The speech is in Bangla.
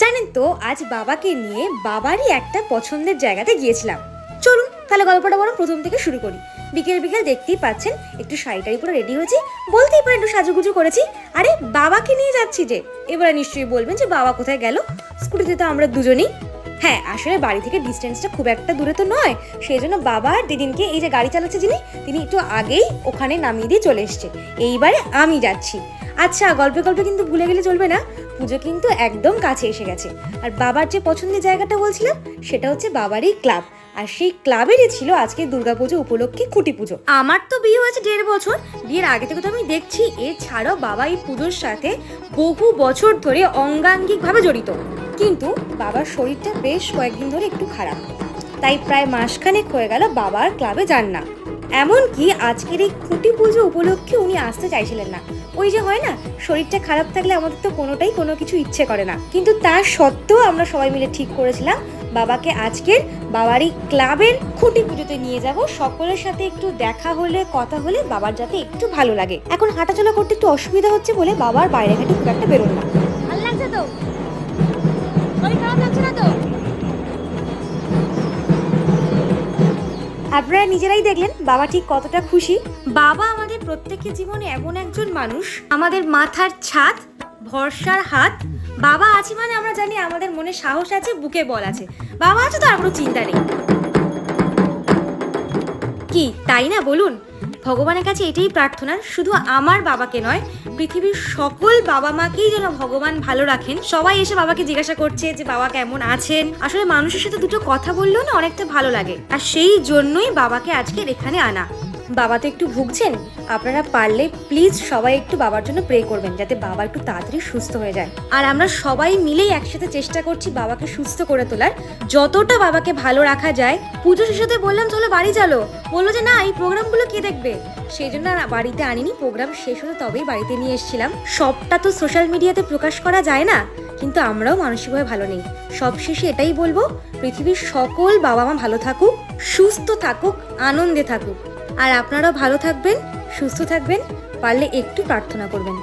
জানেন তো, আজ বাবাকে নিয়ে বাবারই একটা পছন্দের জায়গাতে গিয়েছিলাম। চলুন তাহলে গল্পটা বরং প্রথম থেকে শুরু করি। বিকেল বিকেল দেখতেই পাচ্ছেন, একটু শাড়িটাই পুরো রেডি হয়েছি। বলতেই পারেন একটু সাজুগুজু করেছি। আরে, বাবাকে নিয়ে যাচ্ছি যে। এবারে নিশ্চয়ই বলবেন যে বাবা কোথায় গেল? স্কুটিতে তো আমরা দুজনেই। হ্যাঁ আসলে বাড়ি থেকে ডিস্টেন্সটা খুব একটা দূরে তো নয়। সেই জন্য বাবা আর দিদিনকে এই যে গাড়ি চালাচ্ছে যিনি, তিনি একটু আগেই ওখানে নামিয়ে দিয়ে চলে এসছে। এইবারে আমি যাচ্ছি। আচ্ছা গল্পে গল্পে কিন্তু ভুলে গেলে চলবে না। পুজো কিন্তু একদম কাছে এসে গেছে। আর বাবার যে পছন্দের জায়গাটা বলছিলাম, সেটা হচ্ছে বাবারই ক্লাব। আর সেই ক্লাবেরই ছিল আজকে দুর্গাপুজো উপলক্ষে খুঁটি পুজো। আমার তো বিয়ে হয়েছে দেড় বছর। বিয়ের আগে থেকে তো আমি দেখছি, এছাড়াও বাবা এই পুজোর সাথে বহু বছর ধরে অঙ্গাঙ্গিকভাবে জড়িত। কিন্তু বাবার শরীরটা বেশ কয়েকদিন ধরে একটু খারাপ। তাই প্রায় মাসখানেক হয়ে গেল বাবার ক্লাবে যান না। এমনকি আজকের এই খুঁটি পুজো উপলক্ষে উনি আসতে চাইছিলেন না। ওই যে হয় না, শরীরটা খারাপ থাকলে আমাদের তো কোনোটাই কোনো কিছু ইচ্ছে করে না। কিন্তু তার সত্ত্বেও আমরা সবাই মিলে ঠিক করেছিলাম, বাবাকে আজকের বাবারই ক্লাবের খুঁটি পুজোতে নিয়ে যাব। সকলের সাথে একটু দেখা হলে, কথা হলে বাবার যাতে একটু ভালো লাগে। এখন হাঁটাচলা করতে একটু অসুবিধা হচ্ছে বলে বাবার বাইরে ঘাটে খুব একটা বেরোন না। আপনারা নিজেরাই দেখলেন বাবা ঠিক কতটা খুশি। বাবা আমাদের প্রত্যেকের জীবনে এমন একজন মানুষ। আমাদের মাথার ছাদ, ভরসার হাত। বাবা আছে মানে আমরা জানি আমাদের মনে সাহস আছে, বুকে বল আছে। বাবা আছে তো, আর কোনো চিন্তা নেই। কি, তাই না? বলুন। ভগবানের কাছে এটাই প্রার্থনা, শুধু আমার বাবাকে নয়, পৃথিবীর সকল বাবা মাকেই যেন ভগবান ভালো রাখেন। সবাই এসে বাবাকে জিজ্ঞাসা করছে যে, বাবা কেমন আছেন? আসলে মানুষের সাথে দুটো কথা বললেও না অনেকটা ভালো লাগে। আর সেই জন্যই বাবাকে আজকের এখানে আনা। বাবা তো একটু ভুগছেন? আপনারা পারলে প্লিজ সবাই একটু বাবার জন্য প্রে করবেন, যাতে বাবা একটু তাড়াতাড়ি সুস্থ হয়ে যায়। আর আমরা সবাই মিলেই একসাথে চেষ্টা করছি বাবাকে সুস্থ করে তোলার। যতটা বাবাকে ভালো রাখা যায়, পুজো শেষেতে বললাম, চলো বাড়ি চলো। বলল যে, না, এই প্রোগ্রামগুলো কে দেখবে? সেই জন্য আর বাড়িতে আনিনি, প্রোগ্রাম শেষ হলে তবেই বাড়িতে নিয়ে এসেছিলাম। সবটা তো সোশ্যাল মিডিয়াতে প্রকাশ করা যায় না, কিন্তু আমরাও মানসিকভাবে ভালো নেই। সবশেষে এটাই বলব, পৃথিবীর সকল বাবা মা ভালো থাকুক, সুস্থ থাকুক, আনন্দে থাকুক। আর আপনারাও ভালো থাকবেন সুস্থ থাকবেন পারলে একটু প্রার্থনা করবেন।